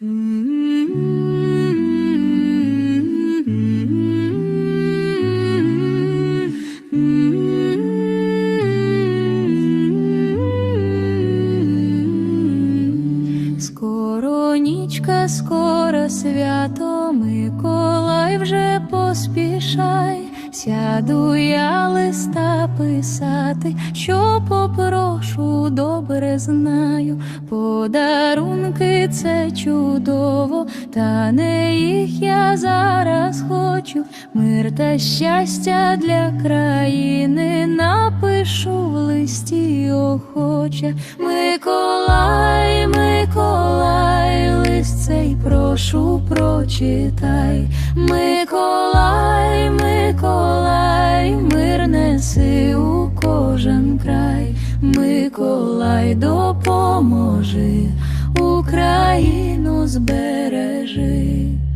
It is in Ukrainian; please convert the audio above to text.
Скоро нічка, скоро свято, Миколай вже поспішай, сяду я листа писати, що попрошу, добре знаю. Подарунки це чудово, та не їх я зараз хочу. Мир та щастя для країни напишу в листі охоче. Миколай, Миколай, лист цей прошу прочитай. Миколай, Миколай, допоможи Україну зберегти.